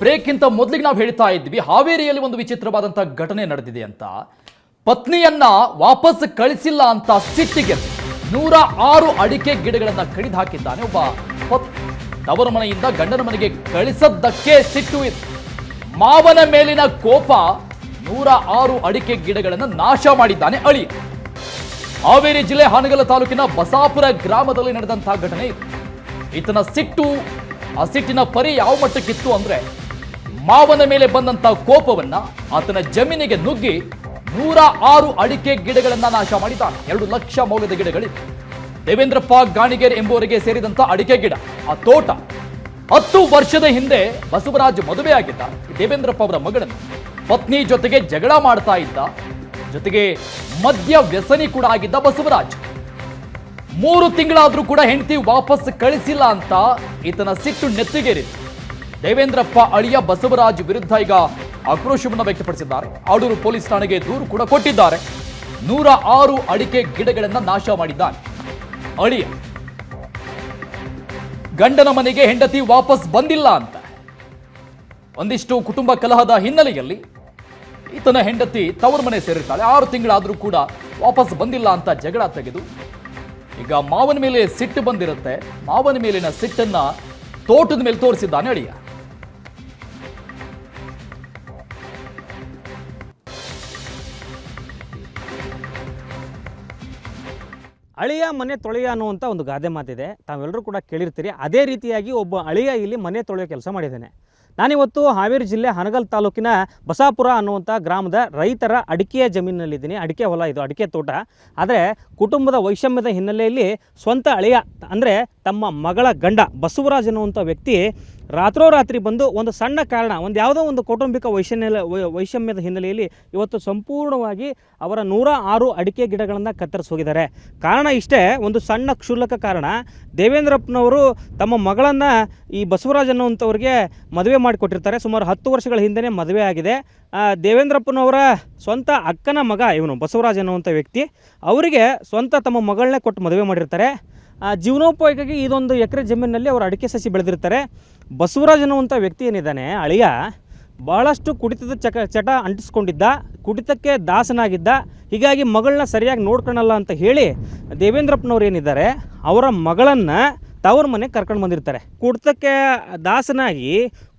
Break ಇಂತ ಮೊದಲಿಗೆ ನಾವು ಹೇಳ್ತಾ ಇದ್ವಿ, ಹಾವೇರಿಯಲ್ಲಿ ಒಂದು ವಿಚಿತ್ರವಾದಂತ ಘಟನೆ ನಡೆದಿದೆ ಅಂತ. ಪತ್ನಿಯನ್ನ ವಾಪಸ್ ಕಳಿಸಿಲ್ಲ ಅಂತ ಸಿಟ್ಟಿಗೆ ನೂರ ಆರು ಅಡಿಕೆ ಗಿಡಗಳನ್ನ ಕಡಿದು ಹಾಕಿದ್ದಾನೆ ಒಬ್ಬ ಪತ್ನಿ ತವರ ಮನೆಯಿಂದ ಗಂಡನ ಮನೆಗೆ ಕಳಿಸದ್ದಕ್ಕೆ ಸಿಟ್ಟು ಮಾವನ ಮೇಲಿನ ಕೋಪ ನೂರ ಆರು ಅಡಿಕೆ ಗಿಡಗಳನ್ನು ನಾಶ ಮಾಡಿದ್ದಾನೆ ಅಳಿ. ಹಾವೇರಿ ಜಿಲ್ಲೆ ಹಾನಗಲ ತಾಲೂಕಿನ ಬಸಾಪುರ ಗ್ರಾಮದಲ್ಲಿ ನಡೆದಂತಹ ಘಟನೆ ಇತ್ತು ಈತನ ಸಿಟ್ಟು ಆ ಸಿಟ್ಟಿನ ಪರಿ ಯಾವ ಮಟ್ಟಕ್ಕಿತ್ತು ಅಂದ್ರೆ ಮಾವನ ಮೇಲೆ ಬಂದಂತ ಕೋಪವನ್ನ ಆತನ ಜಮೀನಿಗೆ ನುಗ್ಗಿ ನೂರ ಆರು ಅಡಿಕೆ ಗಿಡಗಳನ್ನ ನಾಶ ಮಾಡಿದ ಎರಡು ಲಕ್ಷ ಮೌಲ್ಯದ ಗಿಡಗಳಿವೆ. ದೇವೇಂದ್ರಪ್ಪ ಗಾಣಿಗೇರ್ ಎಂಬುವರಿಗೆ ಸೇರಿದಂತ ಅಡಿಕೆ ಗಿಡ, ಆ ತೋಟ ಹತ್ತು ವರ್ಷದ ಹಿಂದೆ ಬಸವರಾಜ್ ಮದುವೆ ಆಗಿದ್ದ ದೇವೇಂದ್ರಪ್ಪ ಅವರ ಮಗಳನ್ನು ಪತ್ನಿ ಜೊತೆಗೆ ಜಗಳ ಮಾಡ್ತಾ ಇದ್ದ ಜೊತೆಗೆ ಮದ್ಯ ವ್ಯಸನಿ ಕೂಡ ಆಗಿದ್ದ ಬಸವರಾಜ್. ಮೂರು ತಿಂಗಳಾದ್ರೂ ಕೂಡ ಹೆಂಡತಿ ವಾಪಸ್ ಕಳಿಸಿಲ್ಲ ಅಂತ ಈತನ ಸಿಟ್ಟು ನೆತ್ತಿಗೇರಿತ್ತು. ದೇವೇಂದ್ರಪ್ಪ ಅಳಿಯ ಬಸವರಾಜ್ ವಿರುದ್ಧ ಈಗ ಆಕ್ರೋಶವನ್ನು ವ್ಯಕ್ತಪಡಿಸಿದ್ದಾರೆ. ಆಡೂರು ಪೊಲೀಸ್ ಠಾಣೆಗೆ ದೂರು ಕೂಡ ಕೊಟ್ಟಿದ್ದಾರೆ. ನೂರ ಆರು ಅಡಿಕೆ ಗಿಡಗಳನ್ನ ನಾಶ ಮಾಡಿದ್ದಾರೆ ಅಳಿಯ, ಗಂಡನ ಮನೆಗೆ ಹೆಂಡತಿ ವಾಪಸ್ ಬಂದಿಲ್ಲ ಅಂತ. ಒಂದಿಷ್ಟು ಕುಟುಂಬ ಕಲಹದ ಹಿನ್ನೆಲೆಯಲ್ಲಿ ಈತನ ಹೆಂಡತಿ ತವರು ಮನೆ ಸೇರಿರ್ತಾಳೆ. ಆರು ತಿಂಗಳಾದ್ರೂ ಕೂಡ ವಾಪಸ್ ಬಂದಿಲ್ಲ ಅಂತ ಜಗಳ ತೆಗೆದು ಈಗ ಮಾವನ ಮೇಲೆ ಸಿಟ್ಟು ಬಂದಿರುತ್ತೆ. ಮಾವನ ಮೇಲಿನ ಸಿಟ್ಟನ್ನ ತೋಟದ ಮೇಲೆ ತೋರಿಸಿದ್ದಾನೆ ಅಳಿಯ ಅಳಿಯ ಮನೆ ತೊಳೆಯ ಅನ್ನುವಂಥ ಒಂದು ಗಾದೆ ಮಾತಿದೆ. ತಾವೆಲ್ಲರೂ ಕೂಡ ಕೇಳಿರ್ತೀರಿ. ಅದೇ ರೀತಿಯಾಗಿ ಒಬ್ಬ ಅಳಿಯ ಇಲ್ಲಿ ಮನೆ ತೊಳೆಯೋ ಕೆಲಸ ಮಾಡಿದ್ದಾನೆ. ನಾನಿವತ್ತು ಹಾವೇರಿ ಜಿಲ್ಲೆ ಹನಗಲ್ ತಾಲೂಕಿನ ಬಸಾಪುರ ಅನ್ನುವಂಥ ಗ್ರಾಮದ ರೈತರ ಅಡಿಕೆಯ ಜಮೀನಿನಲ್ಲಿದ್ದೀನಿ ಅಡಿಕೆ ಹೊಲ ಇದು, ಅಡಿಕೆ ತೋಟ. ಆದರೆ ಕುಟುಂಬದ ವೈಷಮ್ಯದ ಹಿನ್ನೆಲೆಯಲ್ಲಿ ಸ್ವಂತ ಅಳಿಯ ಅಂದರೆ ತಮ್ಮ ಮಗಳ ಗಂಡ ಬಸವರಾಜ್ ಅನ್ನುವಂಥ ವ್ಯಕ್ತಿ ರಾತ್ರೋರಾತ್ರಿ ಬಂದು ಒಂದು ಸಣ್ಣ ಕಾರಣ, ಒಂದು ಯಾವುದೋ ಒಂದು ಕೌಟುಂಬಿಕ ವೈಷಮ್ಯ ವೈಷಮ್ಯದ ಹಿನ್ನೆಲೆಯಲ್ಲಿ ಇವತ್ತು ಸಂಪೂರ್ಣವಾಗಿ ಅವರ ನೂರ ಆರು ಅಡಿಕೆ ಗಿಡಗಳನ್ನು ಕತ್ತರಿಸಿ ಹೋಗಿದ್ದಾರೆ. ಕಾರಣ ಇಷ್ಟೇ, ಒಂದು ಸಣ್ಣ ಕ್ಷುಲ್ಲಕ ಕಾರಣ. ದೇವೇಂದ್ರಪ್ಪನವರು ತಮ್ಮ ಮಗಳನ್ನು ಈ ಬಸವರಾಜ್ ಅನ್ನುವಂಥವ್ರಿಗೆ ಮದುವೆ ಮಾಡಿಕೊಟ್ಟಿರ್ತಾರೆ. ಸುಮಾರು ಹತ್ತು ವರ್ಷಗಳ ಹಿಂದೆಯೇ ಮದುವೆ ಆಗಿದೆ. ದೇವೇಂದ್ರಪ್ಪನವರ ಸ್ವಂತ ಅಕ್ಕನ ಮಗ ಇವನು ಬಸವರಾಜ್ ಅನ್ನುವಂಥ ವ್ಯಕ್ತಿ. ಅವರಿಗೆ ಸ್ವಂತ ತಮ್ಮ ಮಗಳನ್ನೇ ಕೊಟ್ಟು ಮದುವೆ ಮಾಡಿರ್ತಾರೆ. ಜೀವನೋಪಾಯಕ್ಕಾಗಿ ಇದೊಂದು ಎಕರೆ ಜಮೀನಿನಲ್ಲಿ ಅವರು ಅಡಿಕೆ ಸಸಿ ಬೆಳೆದಿರ್ತಾರೆ. ಬಸವರಾಜ್ ಅನ್ನುವಂಥ ವ್ಯಕ್ತಿ ಏನಿದ್ದಾನೆ, ಅಳಿಯ ಭಾಳಷ್ಟು ಕುಡಿತದ ಚಕ, ಚಟ ಅಂಟಿಸ್ಕೊಂಡಿದ್ದ, ಕುಡಿತಕ್ಕೆ ದಾಸನಾಗಿದ್ದ, ಹೀಗಾಗಿ ಮಗಳನ್ನ ಸರಿಯಾಗಿ ನೋಡ್ಕೊಳಲ್ಲ ಅಂತ ಹೇಳಿ ದೇವೇಂದ್ರಪ್ಪನವ್ರು ಏನಿದ್ದಾರೆ, ಅವರ ಮಗಳನ್ನು ತವ್ರ ಮನೆಗೆ ಕರ್ಕೊಂಡು ಬಂದಿರ್ತಾರೆ. ಕುಡಿತಕ್ಕೆ ದಾಸನಾಗಿ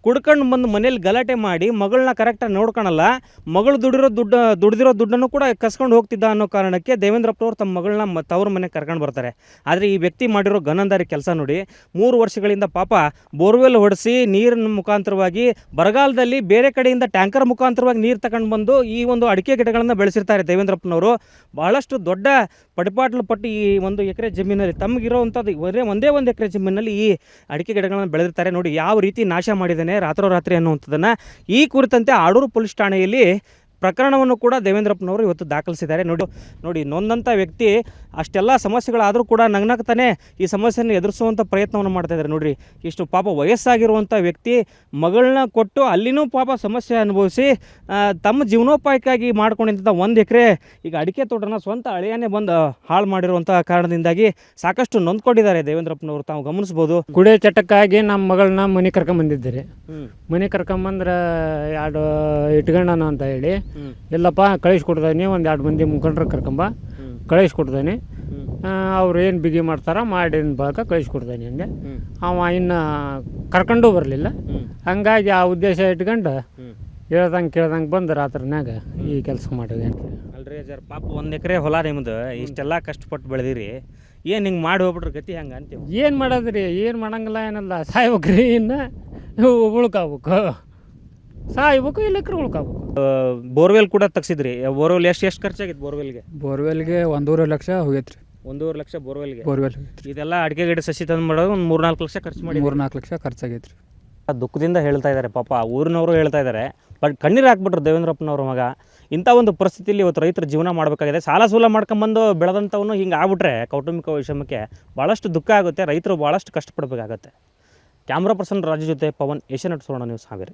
ಕುಡ್ಕೊಂಡು ಬಂದು ಮನೇಲಿ ಗಲಾಟೆ ಮಾಡಿ ಮಗಳನ್ನ ಕರೆಕ್ಟಾಗಿ ನೋಡ್ಕೊಳಲ್ಲ ಮಗಳು ದುಡಿರೋ ದುಡ್ಡು, ದುಡಿದಿರೋ ದುಡ್ಡನ್ನು ಕೂಡ ಕಸ್ಕೊಂಡು ಹೋಗ್ತಿದ್ದ ಅನ್ನೋ ಕಾರಣಕ್ಕೆ ದೇವೇಂದ್ರಪ್ಪನವ್ರು ತಮ್ಮ ಮಗಳನ್ನ ತವ್ರ ಮನೆಗೆ ಕರ್ಕೊಂಡು ಬರ್ತಾರೆ. ಆದರೆ ಈ ವ್ಯಕ್ತಿ ಮಾಡಿರೋ ಗನಂದಾರಿ ಕೆಲಸ ನೋಡಿ, ಮೂರು ವರ್ಷಗಳಿಂದ ಪಾಪ ಬೋರ್ವೆಲ್ ಹೊಡೆಸಿ ನೀರಿನ ಮುಖಾಂತರವಾಗಿ ಬರಗಾಲದಲ್ಲಿ ಬೇರೆ ಕಡೆಯಿಂದ ಟ್ಯಾಂಕರ್ ಮುಖಾಂತರವಾಗಿ ನೀರು ತಗೊಂಡು ಬಂದು ಈ ಒಂದು ಅಡಿಕೆ ಗಿಡಗಳನ್ನು ಬೆಳೆಸಿರ್ತಾರೆ ದೇವೇಂದ್ರಪ್ಪನವರು. ಬಹಳಷ್ಟು ದೊಡ್ಡ ಪಡಿಪಾಟ್ಲು ಪಟ್ಟು ಈ ಒಂದು ಎಕರೆ ಜಮೀನಲ್ಲಿ, ತಮಗಿರೋವಂಥದ್ದು ಒಂದೇ ಒಂದೇ, ಒಂದು ಎಕರೆ ಜಮೀನಲ್ಲಿ ಈ ಅಡಿಕೆ ಗಿಡಗಳನ್ನು ಬೆಳೆದಿರ್ತಾರೆ ನೋಡಿ, ಯಾವ ರೀತಿ ನಾಶ ಮಾಡಿದ್ದಾನೆ ರಾತ್ರೋರಾತ್ರಿ ಅನ್ನುವಂಥದ್ದನ್ನು ಈ ಕುರಿತಂತೆ ಆಡೂರು ಪೊಲೀಸ್ ಠಾಣೆಯಲ್ಲಿ ಪ್ರಕರಣವನ್ನು ಕೂಡ ದೇವೇಂದ್ರಪ್ಪನವರು ಇವತ್ತು ದಾಖಲಿಸಿದ್ದಾರೆ. ನೋಡಿ ನೋಡಿ ನೊಂದಂಥ ವ್ಯಕ್ತಿ ಅಷ್ಟೆಲ್ಲ ಸಮಸ್ಯೆಗಳಾದರೂ ಕೂಡ ನಗ್ನಗ್ತಾನೆ ಈ ಸಮಸ್ಯೆಯನ್ನು ಎದುರಿಸುವಂಥ ಪ್ರಯತ್ನವನ್ನು ಮಾಡ್ತಾ ಇದ್ದಾರೆ. ನೋಡಿರಿ ಇಷ್ಟು ಪಾಪ ವಯಸ್ಸಾಗಿರುವಂಥ ವ್ಯಕ್ತಿ ಮಗಳನ್ನ ಕೊಟ್ಟು ಅಲ್ಲಿನೂ ಪಾಪ ಸಮಸ್ಯೆ ಅನುಭವಿಸಿ ತಮ್ಮ ಜೀವನೋಪಾಯಕ್ಕಾಗಿ ಮಾಡ್ಕೊಂಡಿದ್ದಂಥ ಒಂದು ಎಕರೆ ಈಗ ಅಡಿಕೆ ತೋಟನ ಸ್ವಂತ ಅಳೆಯನೆ ಬಂದು ಹಾಳು ಮಾಡಿರುವಂಥ ಕಾರಣದಿಂದಾಗಿ ಸಾಕಷ್ಟು ನೊಂದ್ಕೊಂಡಿದ್ದಾರೆ ದೇವೇಂದ್ರಪ್ಪನವರು. ತಾವು ಗಮನಿಸ್ಬೋದು. ಕುಡಿಯ ಚಟಕ್ಕಾಗಿ ನಮ್ಮ ಮಗಳನ್ನ ಮನೆ ಕರ್ಕೊಂಬಂದಿದ್ದೀರಿ. ಮನೆ ಕರ್ಕೊಂಬಂದ್ರೆ ಎರಡು ಇಟ್ಕೊಂಡನ ಅಂತ ಹೇಳಿ ಇಲ್ಲಪ್ಪ ಕಳಿಸ್ಕೊಡ್ತೀನಿ ಒಂದು ಎರಡು ಮಂದಿ ಮುಖಂಡ್ರ ಕರ್ಕೊಂಬ. ಕಳಿಸ್ಕೊಡ್ತಾನೆ ಅವ್ರು ಏನು ಬಿಗಿ ಮಾಡ್ತಾರ ಮಾಡಿದ ಬಳಿಕ ಕಳಿಸ್ಕೊಡ್ತಾನೆ ಅಂದೆ. ಅವ ಇನ್ನು ಕರ್ಕೊಂಡು ಬರಲಿಲ್ಲ. ಹಂಗಾಗಿ ಆ ಉದ್ದೇಶ ಇಟ್ಕೊಂಡು ಹೇಳ್ದಂಗೆ ಕೇಳ್ದಂಗೆ ಬಂದು ರಾತ್ರಿನಾಗ ಈ ಕೆಲಸ ಮಾಡಿದೆ ಅಂತ. ಅಲ್ರಿ ಜರ್ ಪಾಪ ಒಂದು ಎಕರೆ ಹೊಲ ನಿಮ್ದು ಇಷ್ಟೆಲ್ಲ ಕಷ್ಟಪಟ್ಟು ಬೆಳೆದಿರಿ. ಏನು ಹಿಂಗೆ ಮಾಡಿ ಹೋಗ್ಬಿಟ್ರೆ ಗತಿ ಹಂಗೆ ಅಂತೀವಿ? ಏನು ಮಾಡೋದ್ರಿ? ಏನು ಮಾಡಂಗಿಲ್ಲ ಏನಲ್ಲ ಸಾಯ್ಬೇಕ್ರಿ ಇನ್ನು. ಉಳ್ಕೋಬೇಕು ಸಾಯ್ಬೇಕು ಇಲ್ಲಕ್ರೆ ಉಳ್ಕೋಬೇಕು ಬೋರ್ವೆಲ್ ಕೂಡ ತಗ್ಸಿದ್ರಿ. ಬೋರ್ವೆಲ್ ಎಷ್ಟು ಎಷ್ಟು ಖರ್ಚಾಗಿತ್ತು ಬೋರ್ವೆಲ್ಗೆ? ಬೋರ್ವೆಲ್ಗೆ ಒಂದೂವರೆ ಲಕ್ಷ ಹೋಗೈತ್ರಿ. ಒಂದೂವರೆ ಲಕ್ಷ ಬೋರ್ವೆಲ್ಗೆ? ಬೋರ್ವೆಲ್ ಇದೆಲ್ಲ ಅಡಿಕೆ ಗಿಡ ಸಸಿ ತಂದು ಮಾಡೋದು ಒಂದು ಮೂರು ನಾಲ್ಕು ಲಕ್ಷ ಖರ್ಚು ಮಾಡಿ ಮೂರು ನಾಲ್ಕು ಲಕ್ಷ ಖರ್ಚಾಗೈತ್ರಿ. ದುಃಖದಿಂದ ಹೇಳ್ತಾ ಇದ್ದಾರೆ ಪಾಪ ಊರಿನವರು ಹೇಳ್ತಾ ಇದ್ದಾರೆ ಬಟ್ ಕಣ್ಣೀರು ಹಾಕ್ಬಿಟ್ರು ದೇವೇಂದ್ರಪ್ಪನವ್ರ ಮಗ. ಇಂಥ ಒಂದು ಪರಿಸ್ಥಿತಿಯಲ್ಲಿ ಇವತ್ತು ರೈತರ ಜೀವನ ಮಾಡಬೇಕಾಗಿದೆ. ಸಾಲ ಸೂಲ ಮಾಡ್ಕೊಂಬಂದು ಬೆಳೆದಂಥವನು ಹಿಂಗೆ ಆಗ್ಬಿಟ್ರೆ ಕೌಟುಂಬಿಕ ವಿಷಮಕ್ಕೆ ಭಾಳಷ್ಟು ದುಃಖ ಆಗುತ್ತೆ. ರೈತರು ಭಾಳಷ್ಟು ಕಷ್ಟಪಡಬೇಕಾಗತ್ತೆ. ಕ್ಯಾಮ್ರಾ ಪರ್ಸನ್ ರಾಜು ಜೊತೆ Pavan Asianet Suvarna news Haveri.